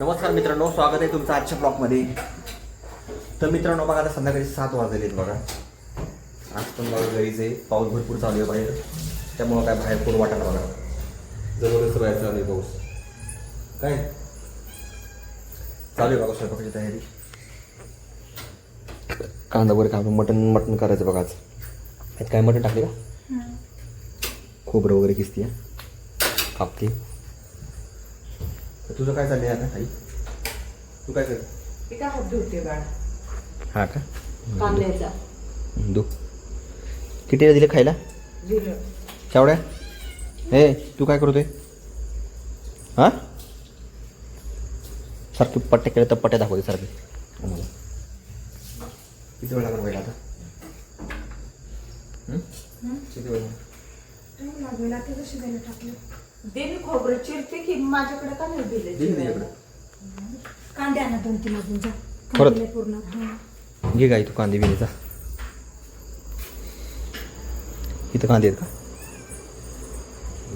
नमस्कार मित्रांनो स्वागत आहे तुमचं आजच्या ब्लॉगमध्ये. तर मित्रांनो बघा आता संध्याकाळी सात वाजलेले आहेत बघा. आज पण बघा घरीच आहे. पाऊस भरपूर चालू आहे बाहेर. त्यामुळं काय बाहेर कोण वाटायला बघा. जबरदस्त बाहेर चालू आहे पाऊस. काय? चालू आहे बघा स्वयंपाकाची तयारी. कांदा वगैरे काढून मटन मटन करायचं बघा आज. त्यात काय मटन टाकले का? खोबरं वगैरे किसती कापते. तर तुझं काय चाललंय आता आई तू काय कर? मी काय हात धुते बाळ. हा का? कांद्याचा. दू किती दिले खायला? जिरं चावड्या? ए तू काय करतोय? हा? सारखी पट्टे केले तर पट्ट्या दाखवते सारखे. आम्हाला. किती वेळ लागणार पहिला आता? हं? किती वेळ दे खोबरं चिरते की माझ्याकडे का नाही दिले ना इकडं. कांदे आणा दोन तीन अजून जा परत? कांदे पूर्ण हा. घे काय तू कांदे बिनेचा इथं कांदे आहेत का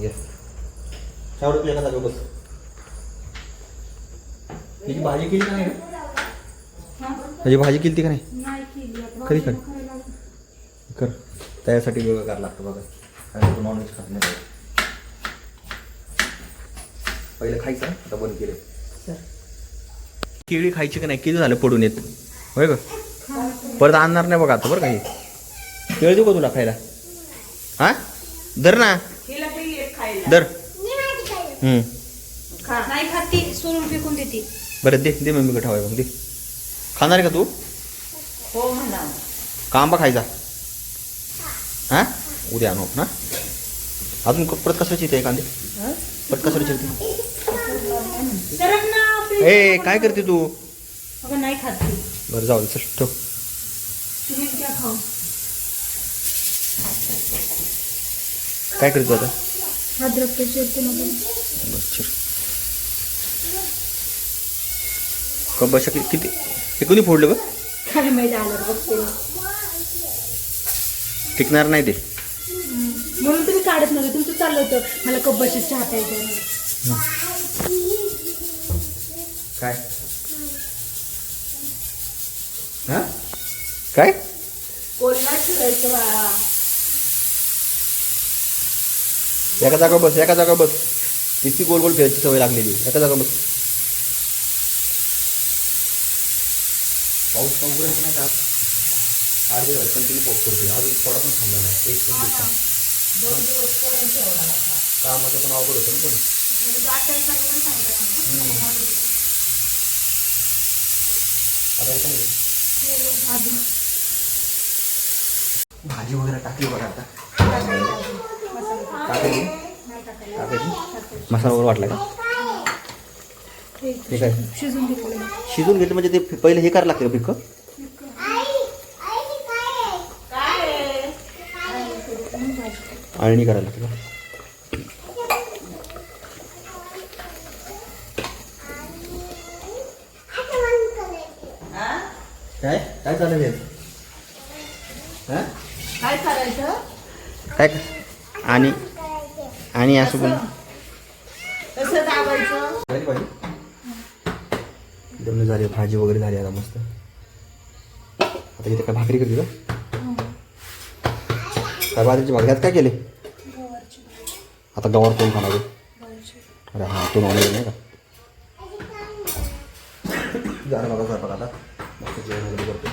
येस चावड तुला जागेवर बस त्याची भाजी केली का नाही रे? त्याची भाजी केली ती का नाही नाही केली आता. कधी कर करायला लागेल. कर त्यासाठी वेगळं करायला लागतं बघा कारण तू नॉनव्हेज खात नाही पहिलं खायचं आता बंद केलं सर. केळी खायची का नाही? किती झालं पडून येत? होय का? परत आणणार नाही बघा आता बरं काही केळ देऊ का तुला खायला? हा? धर ना. हिला ते एक खायला. धर. हम्म. खा. नाही खाती सोडून फेकून देते. बरं दे दे मम्मी ठेवाय मग दे. खाणार आहे का तू? हो म्हणा का आंबा खायचा. हा? उद्या आणू ना अजून क- परत कसं चिरते कांदे? परत कसं चिरते? सरक ना आपली. ए काय करते तू? अगं नाही खाती बरं जाऊ दे चल ठेव. तुम्ही क्या खाऊ. काय करते आता? अद्रक नको किती हे कोणी फोडलं खाली माहिती आलं बघते टिकणार नाही ते. म्हणून तुम्ही काढत नव्हते तुमचं चाललं होतं. मला कब्बाची चहा प्यायचं काय? हा? काय? एका जागा बस एका जागा बस. नुसती गोल गोल फिरायची सवय लागलेली. एका जागा बस. पाऊस पाऊस नाही का? दिवस कंटिन्यू पाऊस पडतोय अजून थोडा पण थांबला नाही. एक दोन दिवस कामाचं पण अवघड होतं ना पण? भाजी वगैरे टाकली बघा आता. मसाला वगैरे वाटला का? ठीक आहे. शिजून घेतलं शिजून घेतलं म्हणजे ते पहिले हे करायला लागतं पिक अळणी करायला लागतं का? काय? काय चालू आहे हा? काय करायचं? काय आणि आणि असं पण कसं दाबायचं? झाली भाजी? झाली भाजी वगैरे झाली आता मस्त. आता इथे काय भाकरी करते का? काय बाजरीची भाकरी? आता काय केले? आता गवार कोण खाणार? अरे हा तू नॉन नाही का? झालं बघा स्वयंपाक आता करतो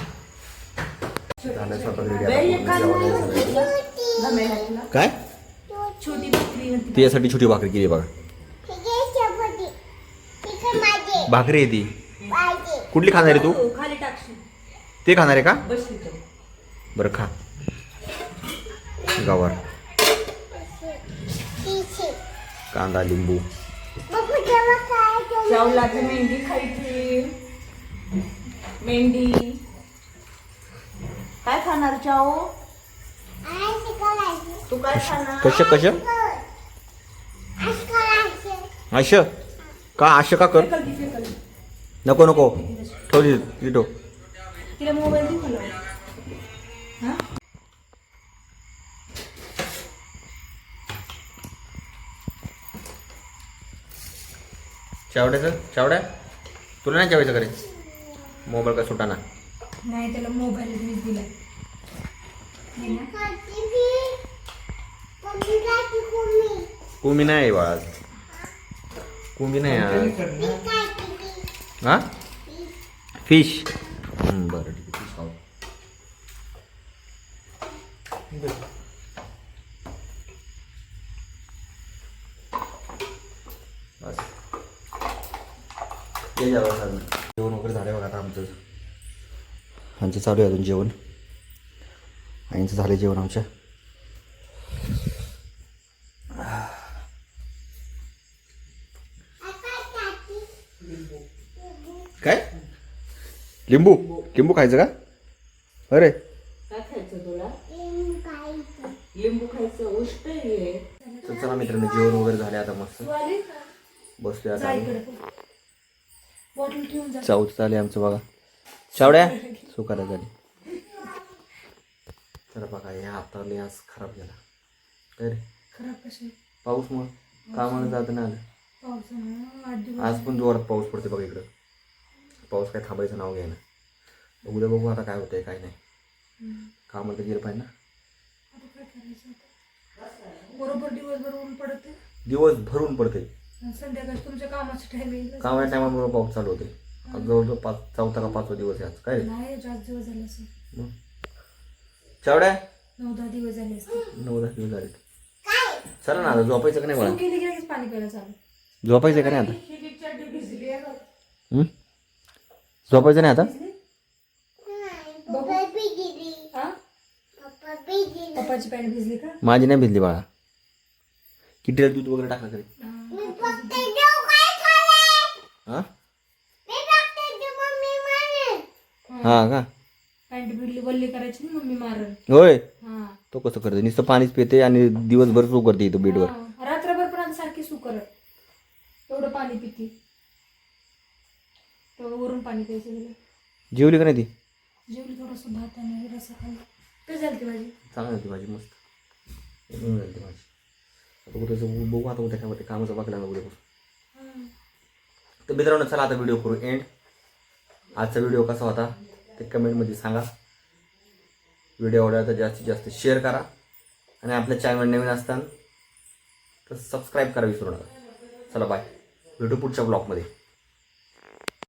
झालं. काय? छोटी भाकरी होती. त्यासाठी छोटी भाकरी केली बघा. भाकरी आहे ती. कुठली खाणार आहे तू? खाली टाकशील ते खाणार आहे का? बस इथं. बरं खा. गवार. कांदा लिंबू. मेंढी खायची. मेंढी. काय खाणार चाव तू काय खाणार? कशा कशा? आश? का आश का कर? नको नको. ठेवली ठेव. तिला मोबाईल दे मला चावड्याचं? चावड्या? तुला नाही जेवायचं करे मोबाईल काय सुटाना? नाही त्याला मोबाईल वीज दिला? ना? कुमी नाही आहे बाळा. कुमी नाही आज. हा? फिश. बरं ठीक आहे फिश खाऊ. बस. ये जेवा सर जेवण वगैरे झालं बघा आता आमचं आमचं चालू आहे अजून जेवण. आईंचं झालं जेवण आमच्या. काय? लिंबू. लिंबू खायचं का? अरे. काय खायचं तुला? लिंबू खायचं उष्ट आहे. तर चला मित्रांनो जेवण वगैरे झाले आता मस्त. बसले आता बॉटल ठेवून चावत चाले आमचं बघा. शावड्या सुकारा झाली. तर बघा या हाताने आज खराब झाला. काय रे? खराब कसे पाऊस मग कामाला जात नाही आलं. आज पण जोरात पाऊस पडते बघा इकडं. पाऊस काय थांबायचं नाव घ्यायना. उद्या बघू आता काय होतंय काय नाही. कामाला तर गेलं पाहिजे ना. बरोबर दिवसभर ऊन पडते दिवस भरून पडते संध्याकाळी तुमच्या कामाचं टायमिंग कामाच्या टायमाबरोबर पाऊस चालू होते आज जवळजवळ पाच चौथा का पाचवा दिवस आहे आज काय रे? नाही जास्त दिवस झाले असं मग? चावड्या? नऊ दहा दिवस झाले असते नऊ दहा दिवस झाले चला ना आता झोपायचं का नाही मला? तू गेली की लगेच पाणी प्यायला चालू? झोपायचं का नाही आता? ही जी चड्डी भिजली आहे बघ. झोपायचं नाही आता? हा? पप्पाची पॅन्ट भिजली का? माझी नाही भिजली बाळा. कितीला दूध वगैरे टाका तरी? हा? हा का? पॅन्ट भिजली वल्ली करायची ना मम्मी मारल होय? हा. तो कसं करते? नुसतं पाणीच पिते आणि दिवसभर सू करते इथं बेडवर हा. रात्रभर पण आता सारखी सुकर एवढं पाणी पिती. तेवढं वरून पाणी प्यायचं जेवली का नाही ती? जेवली थोडंसं भात आणि रसा खाल्ला. काय झाली ती भाजी? चांगली होती माझी मस्त. एकदम झाली ती माझी आता बघू आता उद्या काय होते. कामाचं बघायला लागलं उद्यापासून हा. तर मित्रांनो चला आता व्हिडिओ करू एंड आजचा व्हिडिओ कसा होता? ते कमेंटमध्ये सांगा. व्हिडिओ आवडला तर जास्तीत जास्त शेअर करा. आणि आपल्या चॅनल नवीन असताना तर सबस्क्राईब करा विसरू नका. चला बाय भेटू पुढच्या ब्लॉगमध्ये